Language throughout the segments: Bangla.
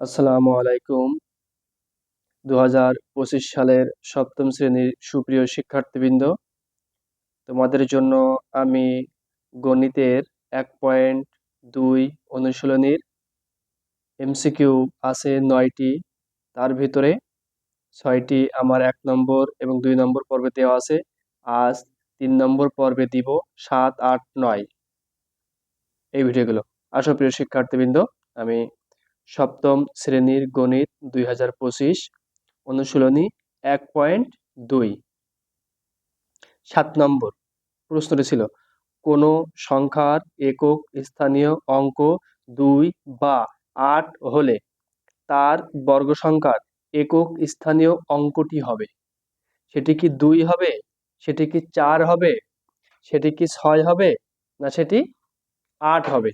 আসসালামু আলাইকুম। দু হাজার পঁচিশ সালের সপ্তম শ্রেণির সুপ্রিয় শিক্ষার্থীবৃন্দ, তোমাদের জন্য আমি গণিতের এক পয়েন্ট দুই অনুশীলনীর এমসিকিউ আছে নয়টি, তার ভিতরে ছয়টি আমার এক নম্বর এবং দুই নম্বর পর্বে দেওয়া আছে। আজ তিন নম্বর পর্বে দিব সাত, আট, নয়। এই ভিডিওগুলো। আসো প্রিয় শিক্ষার্থীবৃন্দ, আমি সপ্তম শ্রেণির গণিত দুই হাজার পঁচিশ, অনুশীলনী এক পয়েন্ট দুই। সাত নম্বর প্রশ্নটি ছিল, কোনো সংখ্যার একক স্থানীয় অঙ্ক দুই বা আট হলে তার বর্গ সংখ্যার একক স্থানীয় অঙ্কটি হবে? সেটি কি দুই হবে? সেটি কি চার হবে? সেটি কি ছয় হবে? না, সেটি আট হবে।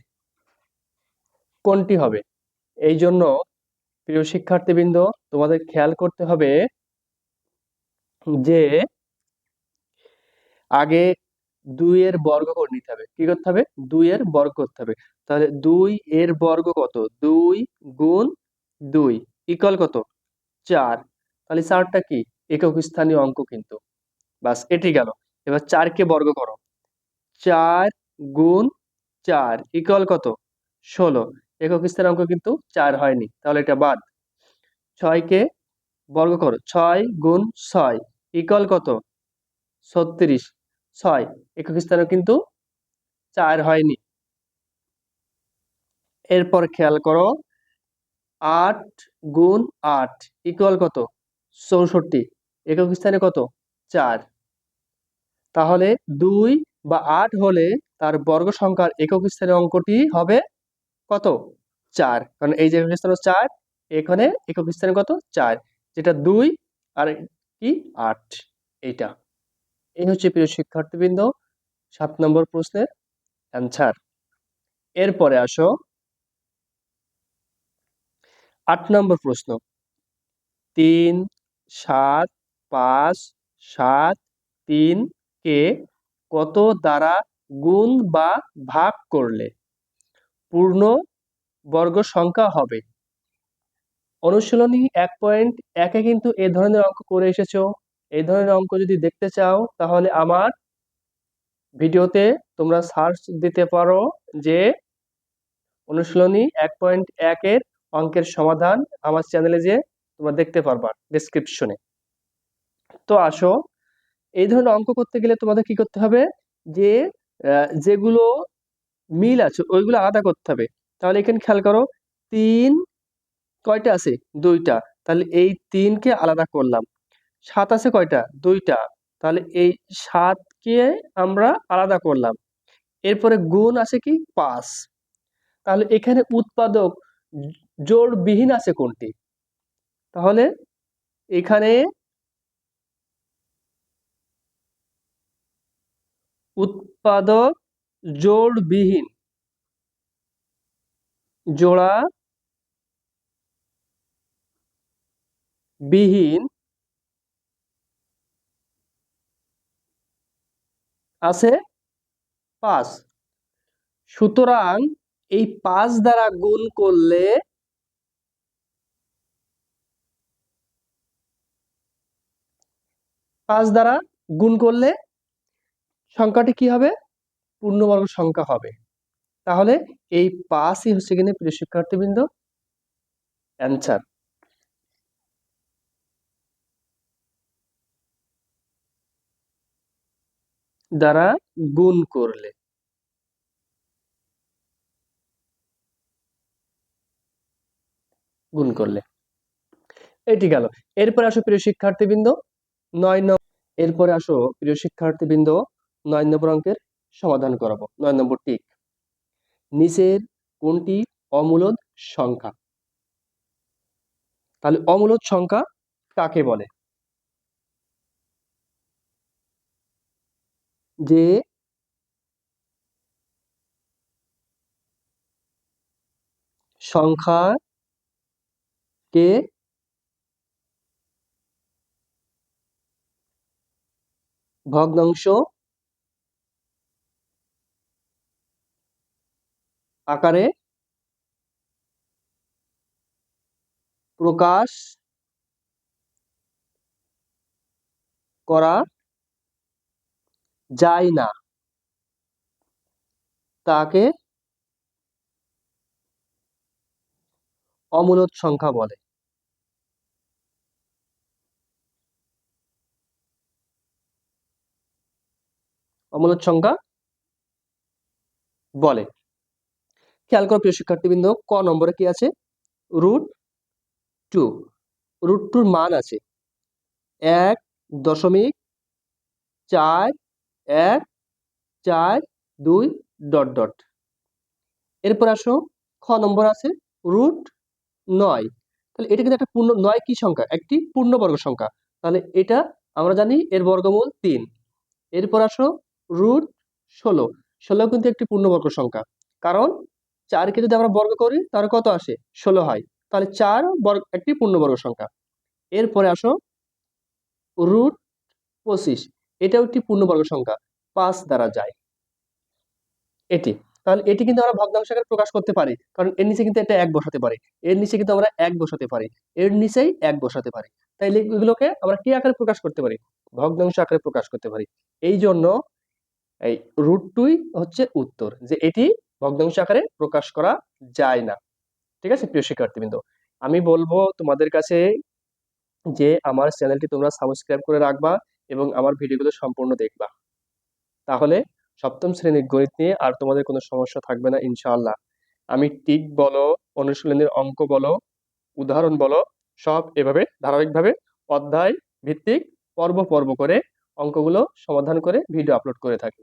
কোনটি হবে? এই জন্য প্রিয় শিক্ষার্থীবৃন্দ, তোমাদের খেয়াল করতে হবে যে, আগে দুই এর বর্গ করে নিতে হবে। কি করতে হবে? দুই এর বর্গ করতে হবে। তাহলে দুই এর বর্গ কত? দুই গুণ দুই ইকাল কত? চার। তাহলে চারটা কি? একক স্থানীয় অঙ্ক কিন্তু। বাস, এটি গেল। এবার চারকে বর্গ করো। চার গুণ চার ইকাল কত? ষোলো। একক স্থানের অঙ্ক কিন্তু চার হয়নি, তাহলে এটা বাদ। ছয়কে বর্গ করো, ছয় গুণ ছয় ইকাল কত? ছত্রিশ। ছয়, একক স্থানে কিন্তু চার হয়নি। এরপর খেয়াল করো, আট গুণ আট ইকুয়াল কত? চৌষট্টি, একক স্থানে কত? চার। তাহলে দুই বা আট হলে তার বর্গ সংখ্যার একক স্থানের অঙ্কটি হবে কত? চার। কারণ এই যে স্থান চার, এখানে একক স্থানে কত? চার। যেটা দুই আর কি? আট। এইটা। এই হচ্ছে প্রিয় শিক্ষার্থীবৃন্দ, সাত নম্বর প্রশ্নের অ্যান্সার এরপরে আসো। আট নম্বর প্রশ্ন। তিন, সাত, পাঁচ, সাত, তিন, কে কত দ্বারা গুণ বা ভাগ করলে? পূর্ণ বর্গ সংখ্যা হবে। অনুশীলনী এক পয়েন্ট একে কিন্তু এ ধরনের অঙ্ক করে এসেছ। এই ধরনের অঙ্ক যদি দেখতে চাও, তাহলে আমার ভিডিওতে তোমরা সার্চ দিতে পারো যে অনুশীলনী এক পয়েন্ট একের অঙ্কের সমাধান আমার চ্যানেলে যে তোমরা দেখতে পারবা ডিসক্রিপশনে তো আসো, এই ধরনের অঙ্ক করতে গেলে তোমাদের কি করতে হবে? যে যেগুলো মিল আছে, ওইগুলো আলাদা করতে হবে। তাহলে এখানে খেয়াল করো, তিন, কয়টা আছে? দুইটা। তাহলে এই তিনকে আলাদা করলাম। সাত আছে কয়টা? দুইটা। তাহলে এই সাতকে আমরা আলাদা করলাম। এরপরে গুণ আছে কি? পাঁচ। তাহলে এখানে উৎপাদক জোড়বিহীন আছে কোনটি? তাহলে এখানে উৎপাদক জোড়বিহীন। জোড়া বিহীন আছে পাঁচ। সুতরাং এই পাঁচ দ্বারা গুণ করলে পাঁচ দ্বারা গুণ করলে সংখ্যাটি কি হবে? পূর্ণবর্গ সংখ্যা হবে। তাহলে এই পাঁচই হচ্ছে কিনা প্রিয় শিক্ষার্থীবৃন্দ? অ্যান্সার দ্বারা গুণ করলে। গুণ করলে। এটি গেল। এরপরে আসো প্রিয় শিক্ষার্থীবৃন্দ, নয় নম্বর এরপরে আসো প্রিয় শিক্ষার্থীবৃন্দ, নয় নম্বর অঙ্কের সমাধান করাবো। নয় নম্বর টিক নিচের কোনটি অমূলদ সংখ্যা? তাহলে অমূলদ সংখ্যা কাকে বলে? যে সংখ্যা কে ভগ্নাংশ আকারে প্রকাশ করা যায় না। তাকে অমূলদ সংখ্যা বলে। অমূলদ সংখ্যা বলে। খেয়াল করো প্রিয় শিক্ষার্থীবৃন্দ, ক নম্বরে কি আছে? রুট টু রুট টুর মান আছে। এক দশমিক চার এক চার দুই ডট ডট এরপর আসো, খ নম্বর আছে রুট নয়। তাহলে এটা কিন্তু একটা পূর্ণ, নয় কি সংখ্যা? একটি পূর্ণবর্গ সংখ্যা। তাহলে এটা আমরা জানি এর বর্গমূল তিন। এরপর আসো রুট ষোলো। ষোলো কিন্তু একটি পূর্ণবর্গ সংখ্যা। কারণ চারকে যদি আমরা বর্গ করি, তাহলে কত আসে? ষোলো হয়। তাহলে চার বর্গ, একটি পূর্ণবর্গ সংখ্যা। এরপরে আসো রুট পঁচিশ। এটাও একটি পূর্ণবর্গ সংখ্যা। পাঁচ দ্বারা যায়। এটি। তাহলে এটি কিন্তু আমরা ভগ্নাংশ আকারে প্রকাশ করতে পারি। কারণ এর নিচে কিন্তু এটা এক বসাতে পারি। এর নিচে কিন্তু আমরা এক বসাতে পারি। এর নিচেই এক বসাতে পারি। তাই এগুলোকে আমরা কি আকারে প্রকাশ করতে পারি? ভগ্নাংশ আকারে প্রকাশ করতে পারি। এই জন্য এই রুট টুই হচ্ছে উত্তর। যে এটি ভগ্নাংশ আকারে প্রকাশ করা যায় না। ঠিক আছে, প্রিয় শিক্ষার্থীবৃন্দ? আমি বলব তোমাদের কাছে যে আমার চ্যানেলটি তোমরা সাবস্ক্রাইব করে রাখবা এবং আমার ভিডিওগুলো সম্পূর্ণ দেখবা। তাহলে সপ্তম শ্রেণির গণিত নিয়ে আর তোমাদের কোনো সমস্যা থাকবে না, ইনশাআল্লাহ। আমি টিক বলো, অনুশীলনের অঙ্ক বলো, উদাহরণ বলো, সব এভাবে ধারাবাহিকভাবে অধ্যায় ভিত্তিক পর্ব পর্ব করে অঙ্কগুলো সমাধান করে ভিডিও আপলোড করে থাকি।